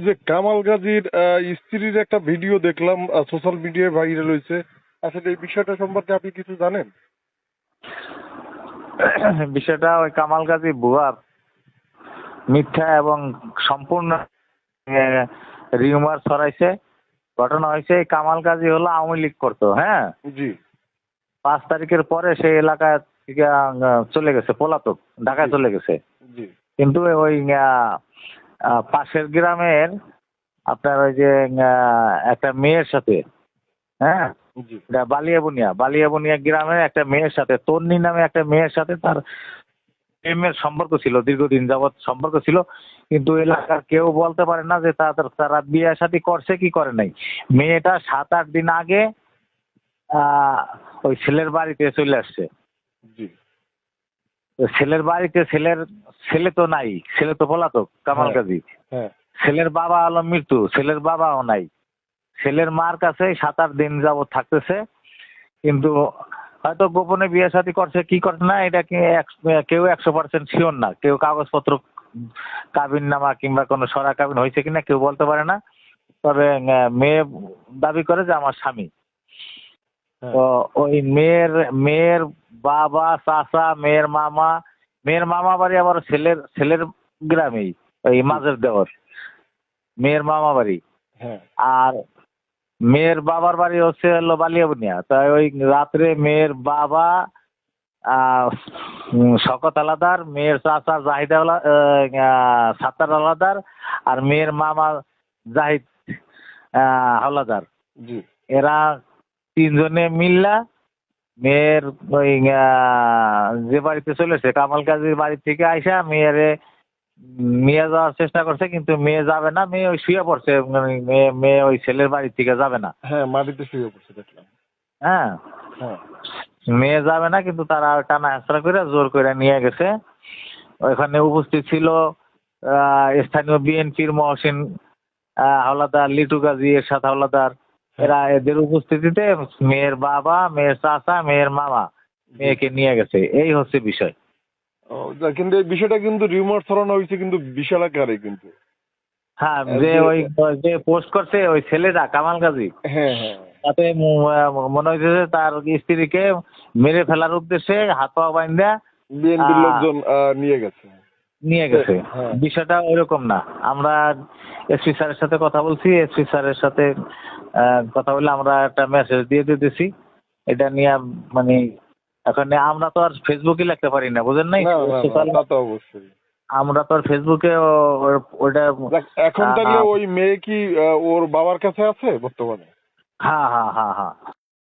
যে কামাল গাজীর আহ, স্ত্রীর একটা ভিডিও দেখলাম সোশ্যাল মিডিয়ায় ভাইরাল হয়েছে। আসলে এই বিষয়টা সম্পর্কে আপনি কিছু জানেন? বিষয়টা ওই কামাল গাজী বুয়ার মিথ্যা এবং সম্পূর্ণ রিউমার ছড়াইছে। ঘটনা হয়েছে কামাল গাজী হলো আওয়ামী লীগ করতো হ্যাঁ? জি। পাঁচ তারিখের পরে সেই এলাকা থেকে চলে গেছে পলাতক ঢাকায় চলে গেছে। কিন্তু ওই পাশের গ্রামের আপনার ওই যে একটা মেয়ের সাথে হ্যাঁ? বালিয়াবুনিয়া বালিয়াবুনিয়া গ্রামের একটা মেয়ের সাথে তন্নি নামে একটা মেয়ের সাথে তার প্রেমের সম্পর্ক ছিল দীর্ঘদিন যাবৎ সম্পর্ক ছিল। কিন্তু এলাকার কেউ বলতে পারে না যে তাদের তারা বিয়ে শাদী করছে কি করে নাই। মেয়েটা সাত আট দিন আগে আহ, ওই ছেলের বাড়িতে চলে আসছে। জি। ছেলের বাড়িতে ছেলের ছেলে তো নাই ছেলে তো পলাতক কামাল হ্যাঁ। কাজী হ্যাঁ ছেলের বাবা হলো মৃত্যু ছেলের বাবাও নাই ছেলের মার কাছে সাত আট দিন যাবৎ থাকতেছে কিন্তু হয়তো গোপনে বিয়ে শাদী করছে কি করছে না এটা কি কেউ একশো পার্সেন্ট শিওর না কেউ কাগজপত্র কাবিন নামা কিংবা কোনো সরা কাবিন হয়েছে কিনা কেউ বলতে পারে না তবে মেয়ে দাবি করে যে আমার স্বামী হ্যাঁ। তো ওই মেয়ের মেয়ের বাবা চাচা মেয়ের মামা মেয়ের মামা বাড়ি আবার ছেলের ছেলের গ্রামেই ওই মাঝের দেওয়ার মেয়ের মামা বাড়ি। হ্যাঁ। আর মেয়ের বাবার বাড়ি হচ্ছে হলো বালিয়াবুনিয়া। তাই ওই রাত্রে মেয়ের বাবা আহ, শকত আলাদার মেয়ের চাচা জাহিদ সাত্তার আলাদার আর মেয়ের মামা জাহিদ হাওলাদার। এরা তিনজনে মিল্লা মেয়ের ওই যে বাড়িতে চলেছে কামাল কাজীর বাড়ি থেকে আইসা মেয়েরে নিয়ে যাওয়ার চেষ্টা করছে কিন্তু মেয়ে যাবে না মেয়ে ওই শুয়ে পড়ছে মেয়ে মেয়ে ওই ছেলের বাড়ি থেকে যাবে না। হ্যাঁ মাটিতে শুয়ে পড়ছে দেখলাম। হ্যাঁ। হ্যাঁ। মেয়ে যাবে না কিন্তু তারা টানা হেঁচড়া করে জোর করে নিয়ে গেছে। ওইখানে উপস্থিত ছিল স্থানীয় বিএনপির মহসিন হাওলাদার লিটু গাজী এরশাদ হাওলাদার এরা এদের উপস্থিতিতে মেয়ের বাবা মেয়ের চাচা মেয়ের মামা মেয়েকে নিয়ে গেছে। এই হচ্ছে বিষয়। কিন্তু এই বিষয়টা কিন্তু রিউমার ছড়ানো হয়েছে কিন্তু বিশাল আকারে কিন্তু। হ্যাঁ যে ওই যে পোস্ট করছে ওই ছেলেটা কামাল গাজী হ্যাঁ হ্যাঁ। তাতে মনে হয়েছে যে তার স্ত্রীকে মেরে ফেলার উদ্দেশ্যে হাত পা বিএনপির লোকজন নিয়ে গেছে। নিয়ে গেছে। হ্যাঁ। বিষয়টা ওইরকম না। আমরা এসপি স্যারের সাথে কথা বলছি এসপি স্যারের সাথে কথা বলে আমরা একটা মেসেজ দিয়ে দিতেছি। এটা নিয়ে মানে এখন আমরা তো আর ফেসবুকে লিখতে পারি না বুঝেন নাই? অবশ্যই। আমরা তো আর ফেসবুকে ওটা এখন তাহলে ওই মেয়ে কি ওর বাবার কাছে আছে বর্তমানে? হ্যাঁ হ্যাঁ হ্যাঁ হ্যাঁ।